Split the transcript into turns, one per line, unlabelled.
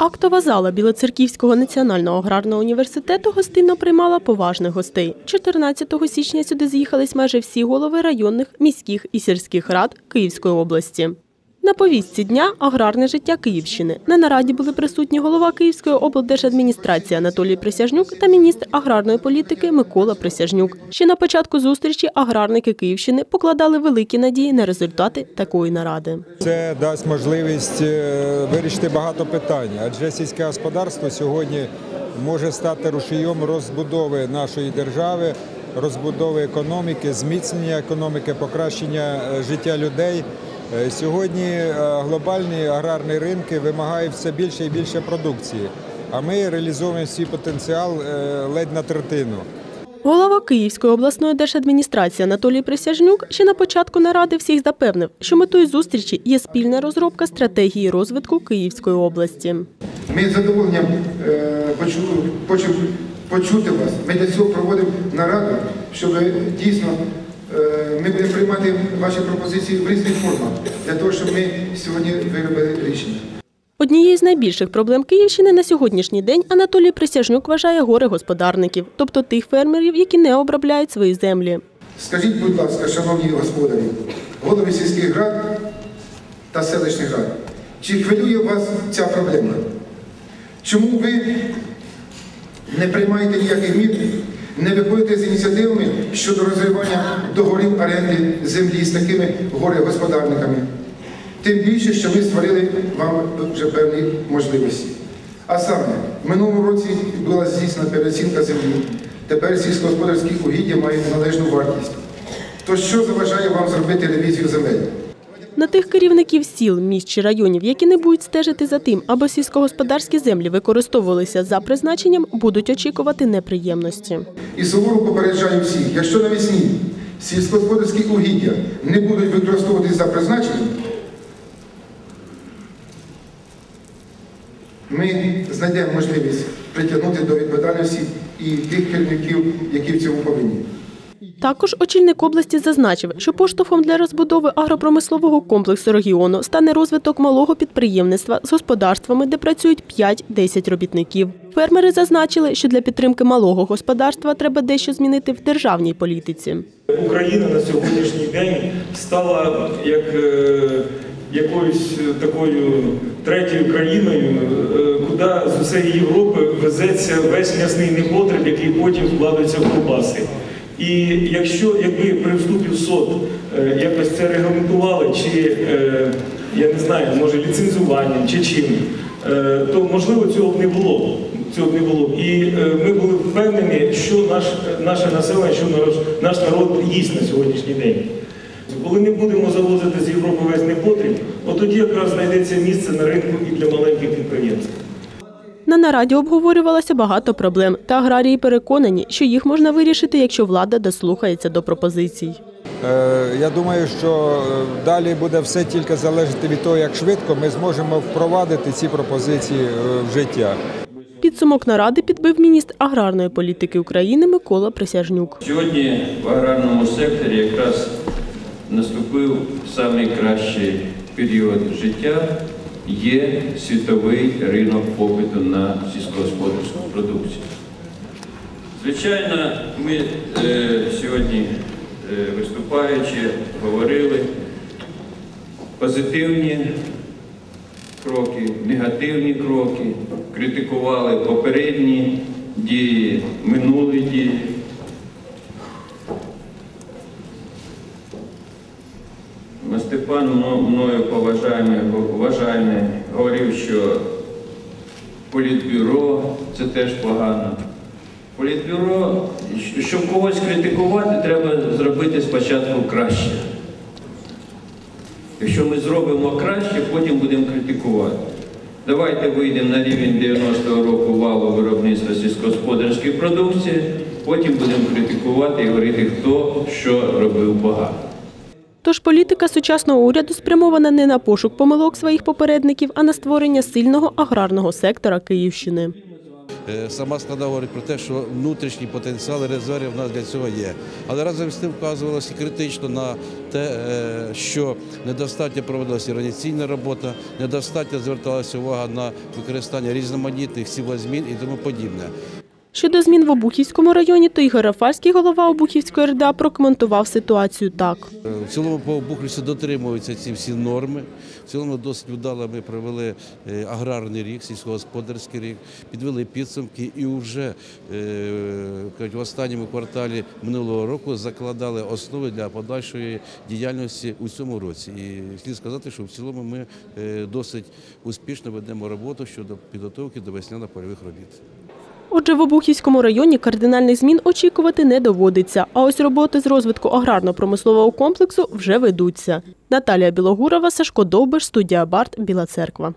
Актова зала Білоцерківського національного аграрного університету гостинно приймала поважних гостей. 14 січня сюди з'їхались майже всі голови районних, міських і сільських рад Київської області. На повістці дня аграрне життя Київщини. На нараді були присутні голова Київської облдержадміністрації Анатолій Присяжнюк та міністр аграрної політики Микола Присяжнюк. Ще на початку зустрічі аграрники Київщини покладали великі надії на результати такої наради.
Це дасть можливість е, вирішити багато питань, адже сільське господарство сьогодні може стати рушієм розбудови нашої держави, розбудови економіки, зміцнення економіки, покращення е, життя людей. Е, Сьогодні е, глобальні аграрні ринки вимагають все більше і більше продукції, а ми реалізовуємо свій потенціал е, ледь на третину.
Голова Київської обласної держадміністрації Анатолій Присяжнюк ще на початку наради всіх запевнив, що метою зустрічі є спільна розробка стратегії розвитку Київської області.
Ми з задоволенням почу, почу, почути вас. Ми для цього проводимо нараду, щоб дійсно ми будемо приймати ваші пропозиції в різних формах, для того, щоб ми сьогодні виробили рішення.
Однією з найбільших проблем Київщини на сьогоднішній день Анатолій Присяжнюк вважає горе господарників, тобто тих фермерів, які не обробляють свої землі.
Скажіть, будь ласка, шановні господарі, голови сільських рад та селищних рад, чи хвилює вас ця проблема? Чому ви не приймаєте ніяких мір, не виходите з ініціативами щодо розривання договорів оренди землі з такими горе-господарниками? Тим більше, що ми створили вам вже певні можливості. А саме, в минулому році була здійснена переоцінка землі. Тепер сільськогосподарські угіддя мають належну вартість. То що заважає вам зробити ревізію земель?
На тих керівників сіл, міст чи районів, які не будуть стежити за тим, аби сільськогосподарські землі використовувалися за призначенням, будуть очікувати неприємності.
І суворо попереджаю всіх, якщо навесні сільськогосподарські угіддя не будуть використовуватися за призначенням, ми знайдемо можливість притягнути до відповідальності і тих керівників, які в цьому повинні.
Також очільник області зазначив, що поштовхом для розбудови агропромислового комплексу регіону стане розвиток малого підприємництва з господарствами, де працюють 5-10 робітників. Фермери зазначили, що для підтримки малого господарства треба дещо змінити в державній політиці.
Україна на сьогоднішній день стала як е, якоюсь такою третьою країною, е, куди з усієї Європи везеться весь м'ясний непотреб, який потім вкладається в ковбаси. І якщо якби при вступі в СОД е, якось це регламентували, чи е, я не знаю, може ліцензуванням чи чим, е, то можливо цього б не було. Цього не було. І ми були впевнені, що наш, наше населення, що наш, наш народ їсть на сьогоднішній день. Коли не будемо завозити з Європи весь непотріб, от тоді якраз знайдеться місце на ринку і для маленьких підприємств.
На нараді обговорювалося багато проблем, та аграрії переконані, що їх можна вирішити, якщо влада дослухається до пропозицій.
Е, Я думаю, що е, далі буде все тільки залежати від того, як швидко ми зможемо впровадити ці пропозиції е, в життя.
Підсумок наради підбив міністр аграрної політики України Микола Присяжнюк.
Сьогодні в аграрному секторі якраз наступив найкращий період життя. Є світовий ринок попиту на сільськогосподарську продукцію. Звичайно, ми е, сьогодні, е, виступаючи, говорили позитивні кроки, негативні кроки, критикували попередні дії, минулі дії. Степан мною поважаємий, вважаємий говорив, що політбюро це теж погано. Політбюро, щоб когось критикувати, треба зробити спочатку краще. Якщо ми зробимо краще, потім будемо критикувати. Давайте вийдемо на рівень 90-го року валу виробництва сільськогосподарської продукції, потім будемо критикувати і говорити, хто що робив погано.
Тож політика сучасного уряду спрямована не на пошук помилок своїх попередників, а на створення сильного аграрного сектора Київщини.
Е, Сама склада говорить про те, що внутрішній потенціал і резерви в нас для цього є. Але разом з тим вказувалося критично на те, е, що недостатньо проводилася організаційна робота, недостатньо зверталася увага на використання різноманітних сівозмін і тому подібне.
Щодо змін в Обухівському районі, то Ігор Рафальський, голова Обухівської РДА, прокоментував ситуацію так.
Е, В цілому по Бухлісу дотримуються ці всі норми. В цілому досить вдало ми провели е, аграрний рік, сільськогосподарський рік, підвели підсумки і вже е, в останньому кварталі минулого року закладали основи для подальшої діяльності у цьому році. І слід сказати, що в цілому ми досить успішно ведемо роботу щодо підготовки до весняно-польових робіт.
Отже, в Обухівському районі кардинальних змін очікувати не доводиться. А ось роботи з розвитку аграрно-промислового комплексу вже ведуться. Наталія Білогурова, Сашко Довбиш, студія Барт, Біла Церква.